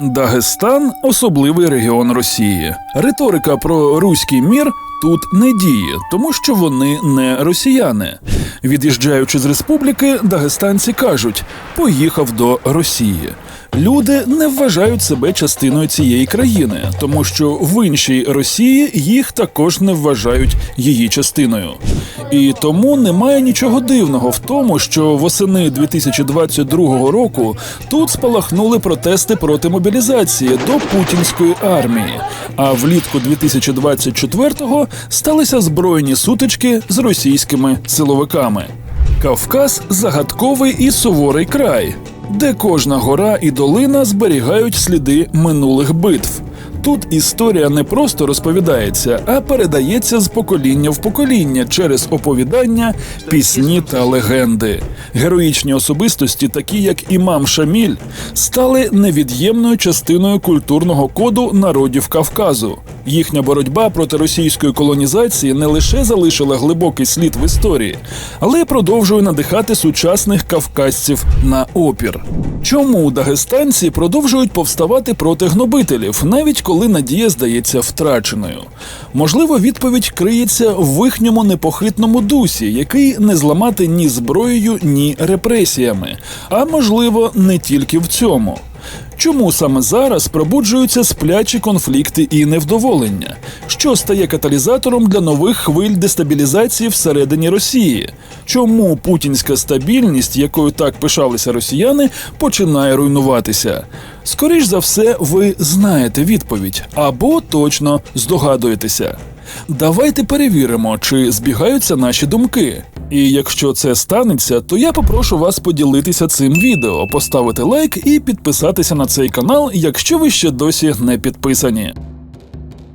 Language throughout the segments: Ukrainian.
Дагестан особливий регіон Росії. Риторика про руський мір тут не діє, тому що вони не росіяни. Від'їжджаючи з республіки, дагестанці кажуть: поїхав до Росії. Люди не вважають себе частиною цієї країни, тому що в іншій Росії їх також не вважають її частиною. І тому немає нічого дивного в тому, що восени 2022 року тут спалахнули протести проти мобілізації до путінської армії. А влітку 2024-го сталися збройні сутички з російськими силовиками. Кавказ загадковий і суворий край, де кожна гора і долина зберігають сліди минулих битв. Тут історія не просто розповідається, а передається з покоління в покоління через оповідання, пісні та легенди. Героїчні особистості, такі як імам Шаміль, стали невід'ємною частиною культурного коду народів Кавказу. Їхня боротьба проти російської колонізації не лише залишила глибокий слід в історії, але й продовжує надихати сучасних кавказців на опір. Чому дагестанці продовжують повставати проти гнобителів, навіть коли надія здається втраченою? Можливо, відповідь криється в їхньому непохитному дусі, який не зламати ні зброєю, ні репресіями, а можливо, не тільки в цьому. Чому саме зараз пробуджуються сплячі конфлікти і невдоволення, що стає каталізатором для нових хвиль дестабілізації всередині Росії? Чому путінська стабільність, якою так пишалися росіяни, починає руйнуватися? Скоріш за все, ви знаєте відповідь або точно здогадуєтеся. Давайте перевіримо, чи збігаються наші думки. І якщо це станеться, то я попрошу вас поділитися цим відео, поставити лайк і підписатися на цей канал, якщо ви ще досі не підписані.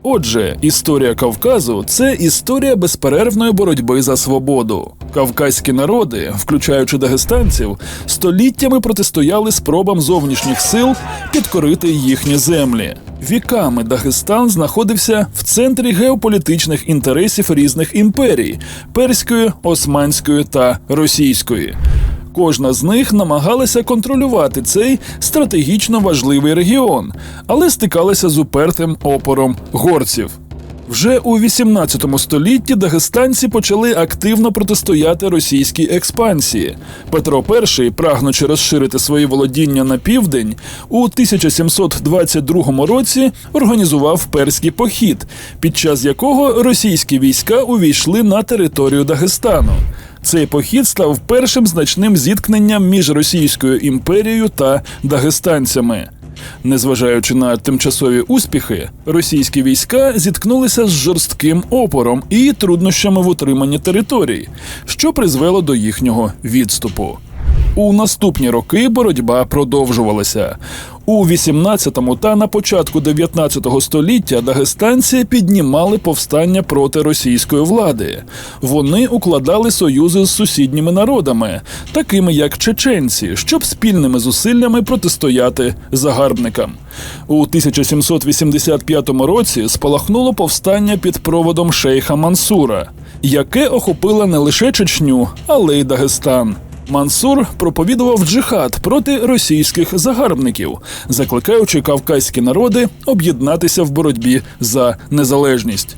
Отже, історія Кавказу це історія безперервної боротьби за свободу. Кавказькі народи, включаючи дагестанців, століттями протистояли спробам зовнішніх сил підкорити їхні землі. Віками Дагестан знаходився в центрі геополітичних інтересів різних імперій перської, османської та російської. Кожна з них намагалася контролювати цей стратегічно важливий регіон, але стикалася з упертим опором горців. Вже у 18 столітті дагестанці почали активно протистояти російській експансії. Петро І, прагнучи розширити свої володіння на південь, у 1722 році організував перський похід, під час якого російські війська увійшли на територію Дагестану. Цей похід став першим значним зіткненням між Російською імперією та дагестанцями. Незважаючи на тимчасові успіхи, російські війська зіткнулися з жорстким опором і труднощами в утриманні територій, що призвело до їхнього відступу. У наступні роки боротьба продовжувалася. У 18-му та на початку 19-го століття дагестанці піднімали повстання проти російської влади. Вони укладали союзи з сусідніми народами, такими як чеченці, щоб спільними зусиллями протистояти загарбникам. У 1785 році спалахнуло повстання під проводом шейха Мансура, яке охопило не лише Чечню, але й Дагестан. Мансур проповідував джихад проти російських загарбників, закликаючи кавказькі народи об'єднатися в боротьбі за незалежність.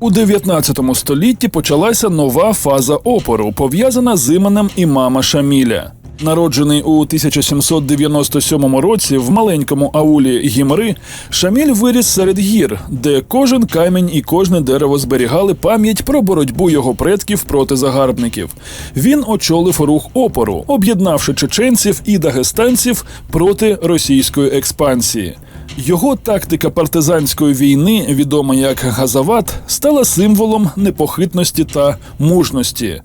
У 19 столітті почалася нова фаза опору, пов'язана з іменем імама Шаміля. Народжений у 1797 році в маленькому аулі Гімри, Шаміль виріс серед гір, де кожен камінь і кожне дерево зберігали пам'ять про боротьбу його предків проти загарбників. Він очолив рух опору, об'єднавши чеченців і дагестанців проти російської експансії. Його тактика партизанської війни, відома як Газават, стала символом непохитності та мужності.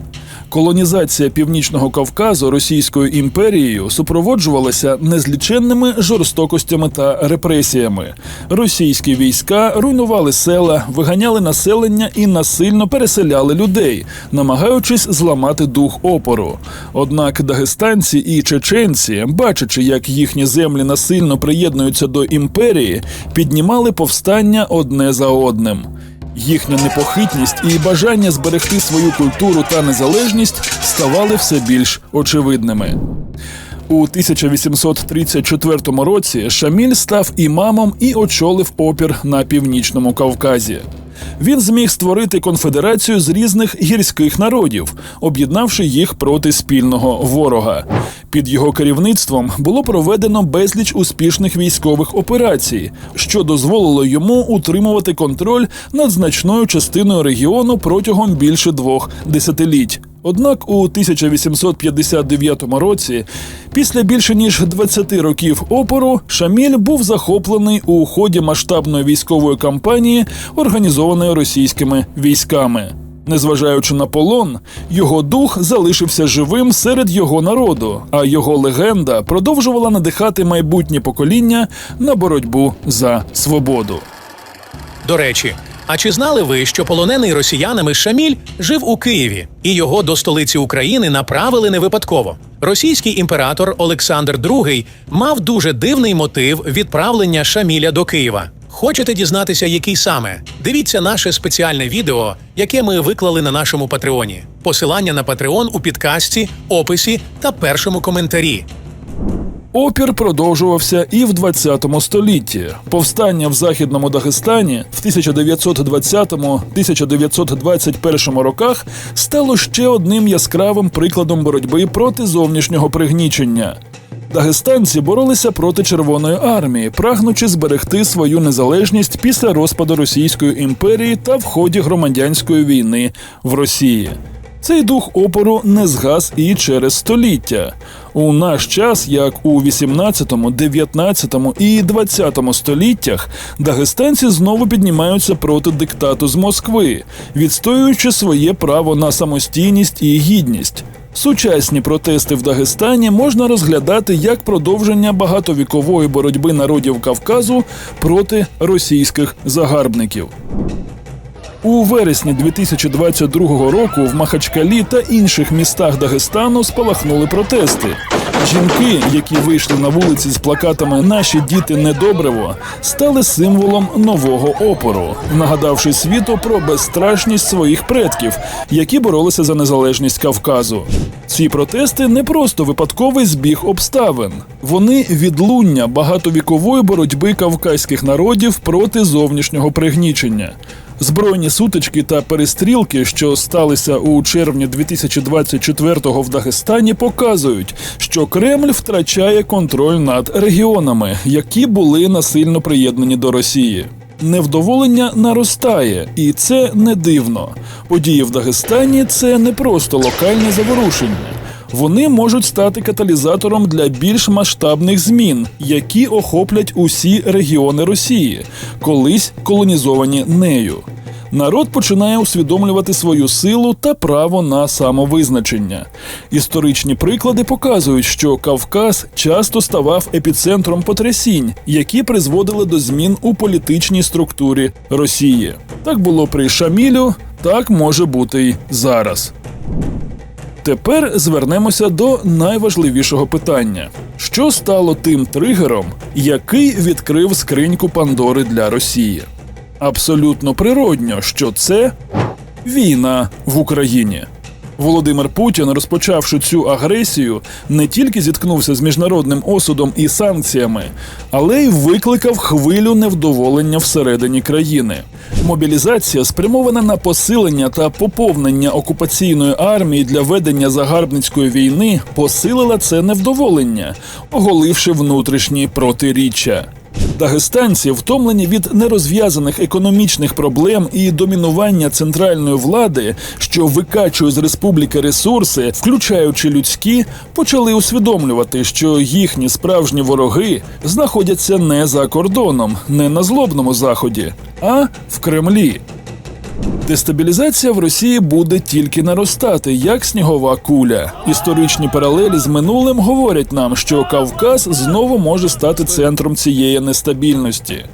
Колонізація північного Кавказу Російською імперією супроводжувалася незліченними жорстокостями та репресіями. Російські війська руйнували села, виганяли населення і насильно переселяли людей, намагаючись зламати дух опору. Однак дагестанці і чеченці, бачачи, як їхні землі насильно приєднуються до імперії, піднімали повстання одне за одним. Їхня непохитність і бажання зберегти свою культуру та незалежність ставали все більш очевидними. У 1834 році Шаміль став імамом і очолив опір на північному Кавказі. Він зміг створити конфедерацію з різних гірських народів, об'єднавши їх проти спільного ворога. Під його керівництвом було проведено безліч успішних військових операцій, що дозволило йому утримувати контроль над значною частиною регіону протягом більше двох десятиліть. Однак у 1859 році, після більше ніж 20 років опору, Шаміль був захоплений у ході масштабної військової кампанії, організованої російськими військами. Незважаючи на полон, його дух залишився живим серед його народу, а його легенда продовжувала надихати майбутнє покоління на боротьбу за свободу. До речі, а чи знали ви, що полонений росіянами Шаміль жив у Києві, і його до столиці України направили не випадково? Російський імператор Олександр II мав дуже дивний мотив відправлення Шаміля до Києва. Хочете дізнатися, який саме? Дивіться наше спеціальне відео, яке ми виклали на нашому Патреоні. Посилання на Патреон у підкасті, описі та першому коментарі. Опір продовжувався і в 20 столітті. Повстання в західному Дагестані в 1920-1921 роках стало ще одним яскравим прикладом боротьби проти зовнішнього пригнічення. Дагестанці боролися проти Червоної армії, прагнучи зберегти свою незалежність після розпаду Російської імперії та в ході громадянської війни в Росії. Цей дух опору не згас і через століття. У наш час, як у 18, 19 і 20 століттях, дагестанці знову піднімаються проти диктату з Москви, відстоюючи своє право на самостійність і гідність. Сучасні протести в Дагестані можна розглядати як продовження багатовікової боротьби народів Кавказу проти російських загарбників. У вересні 2022 року в Махачкалі та інших містах Дагестану спалахнули протести. Жінки, які вийшли на вулиці з плакатами Наші діти недобриво, стали символом нового опору, нагадавши світу про безстрашність своїх предків, які боролися за незалежність Кавказу. Ці протести не просто випадковий збіг обставин, вони відлуння багатовікової боротьби кавказьких народів проти зовнішнього пригнічення. Збройні сутички та перестрілки, що сталися у червні 2024-го в Дагестані, показують, що Кремль втрачає контроль над регіонами, які були насильно приєднані до Росії. Невдоволення наростає, і це не дивно. Події в Дагестані це не просто локальне заворушення. Вони можуть стати каталізатором для більш масштабних змін, які охоплять усі регіони Росії, колись колонізовані нею. Народ починає усвідомлювати свою силу та право на самовизначення. Історичні приклади показують, що Кавказ часто ставав епіцентром потрясінь, які призводили до змін у політичній структурі Росії. Так було при Шамілю, так може бути й зараз. Тепер звернемося до найважливішого питання: що стало тим тригером, який відкрив скриньку Пандори для Росії? Абсолютно природньо, що це війна в Україні. Володимир Путін, розпочавши цю агресію, не тільки зіткнувся з міжнародним осудом і санкціями, але й викликав хвилю невдоволення всередині країни. Мобілізація, спрямована на посилення та поповнення окупаційної армії для ведення загарбницької війни, посилила це невдоволення, оголивши внутрішні протиріччя. Дагестанці, втомлені від нерозв'язаних економічних проблем і домінування центральної влади, що викачує з республіки ресурси, включаючи людські, почали усвідомлювати, що їхні справжні вороги знаходяться не за кордоном, не на злобному заході, а в Кремлі. Дестабілізація в Росії буде тільки наростати, як снігова куля. Історичні паралелі з минулим говорять нам, що Кавказ знову може стати центром цієї нестабільності.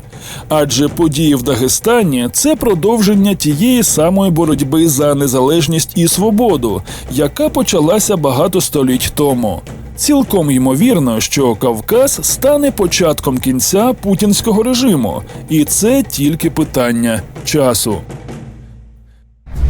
Адже події в Дагестані це продовження тієї самої боротьби за незалежність і свободу, яка почалася багато століть тому. Цілком ймовірно, що Кавказ стане початком кінця путінського режиму, і це тільки питання часу.